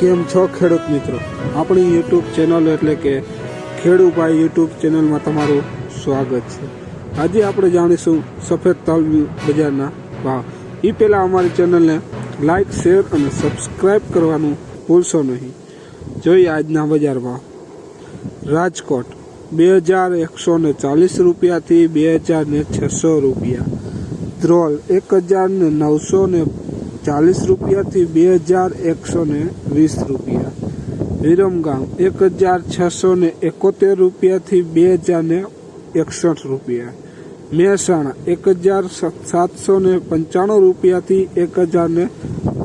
કેમ છો ખેડૂત મિત્રો? આપણી યુટ્યુબ ચેનલ એટલે કે ખેડૂભાઈ યુટ્યુબ ચેનલમાં તમારું સ્વાગત છે. આજે આપણે જાણીશું સફેદ તલ બજારના ભાવ. એ પહેલાં અમારી ચેનલને લાઇક શેર અને સબસ્ક્રાઈબ કરવાનું ભૂલશો નહીં. જોઈએ આજના બજાર ભાવ. રાજકોટ બે હજાર એકસો ને ચાલીસ રૂપિયાથી બે હજાર ને છસો રૂપિયા. ધ્રોલ એક હજાર ને નવસો ને ચાલીસ રૂપિયાથી બે હજાર એકસો ને વીસ રૂપિયા વિરમગામ એક હજાર છસો ને એકોતેર રૂપિયાથી બે હજાર ને એકસઠ રૂપિયા મહેસાણા એક હજાર સાતસો ને પંચાણું રૂપિયાથી એક હજાર ને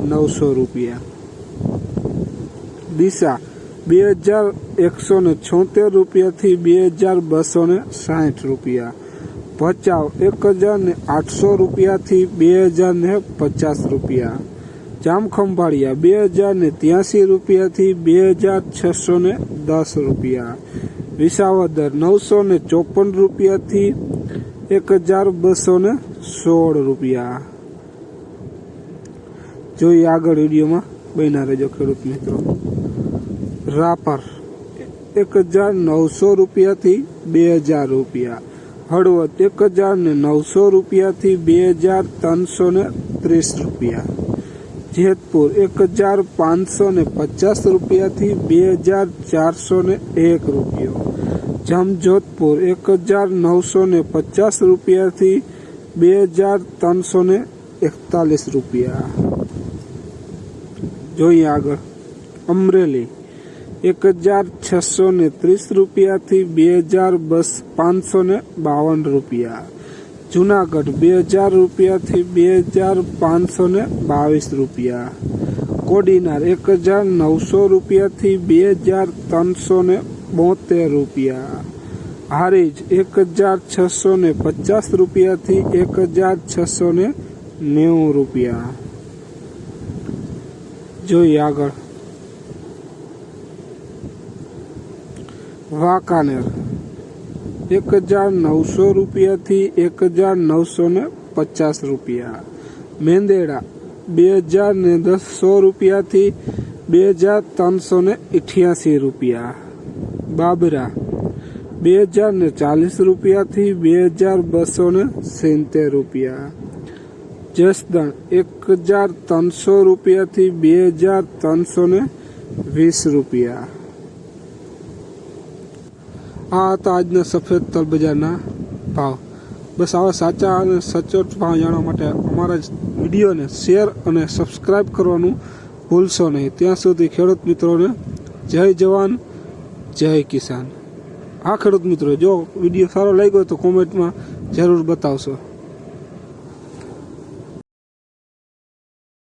નવસો રૂપિયા ડીસા બે હજાર એકસો ને છોતેર રૂપિયાથી બે હજાર બસો ને સાઠ રૂપિયા ભચાઉ એક હજાર ને આઠસો રૂપિયાથી બે હજાર ને પચાસ રૂપિયા. જામખંભાળિયા, બે હજાર ને ત્યાંસી રૂપિયાથી બે હજાર છસો ને દસ રૂપિયા. વિસાવદર, નવસો ને ચોપન રૂપિયાથી એક હજાર બસો ને સોળ રૂપિયા. જોઈએ આગળ વિડીયોમાં બન્યા રહેજો ખેડૂત મિત્રો. રાપર, એક હજાર નવસો રૂપિયાથી બે હજાર રૂપિયા. હળવદ એક હજાર ને નવસો રૂપિયાથી બે હજાર ત્રણસો ને ત્રીસ રૂપિયા. જેતપુર એક હજાર પાંચસો ને પચાસ રૂપિયાથી બે હજાર ચારસો ને એક રૂપિયો. જામજોધપુર એક હજાર નવસો ને પચાસ રૂપિયાથી બે હજાર ત્રણસો ને એકતાલીસ રૂપિયા. જોઈએ આગળ. અમરેલી એક હજાર છસો ને ત્રીસ રૂપિયાથી બે હજાર બસ પાંચસો ને બાવન રૂપિયા. જુનાગઢ બે હજાર રૂપિયાથી બે હજાર પાંચસો ને બાવીસ રૂપિયા. કોડીનાર એક હજાર નવસો રૂપિયાથી બે હજાર ત્રણસો ને બોતેર રૂપિયા. હારીજ એક હજાર છસો ને પચાસ રૂપિયાથી એક હજાર છસો ને નેવું રૂપિયા. જોઈએ આગળ. વાંકાનેર. એક હજાર નવસો રૂપિયાથી એક હજાર નવસો ને પચાસ રૂપિયા. મેંદેડા બે હજાર ને દસો રૂપિયાથી બે હજાર ત્રણસો ને અઠ્યાસી રૂપિયા. બાબરા બે હજાર ને ચાલીસ રૂપિયાથી બે હજાર બસો ને સિત્તેર રૂપિયા. જસદણ એક હજાર ત્રણસો રૂપિયાથી બે હજાર ત્રણસો ને વીસ રૂપિયા. આ હતા આજના સફેદ તલ બજારના ભાવ. બસ આવા સાચા અને સચોટ ભાવ જાણવા માટે અમારા વિડીયોને શેર અને સબસ્ક્રાઈબ કરવાનું ભૂલશો નહીં. ત્યાં સુધી ખેડૂત મિત્રોને જય જવાન, જય કિસાન. હા ખેડૂત મિત્રો, જો વીડિયો સારો લાગ્યો તો કોમેન્ટમાં જરૂર બતાવશો.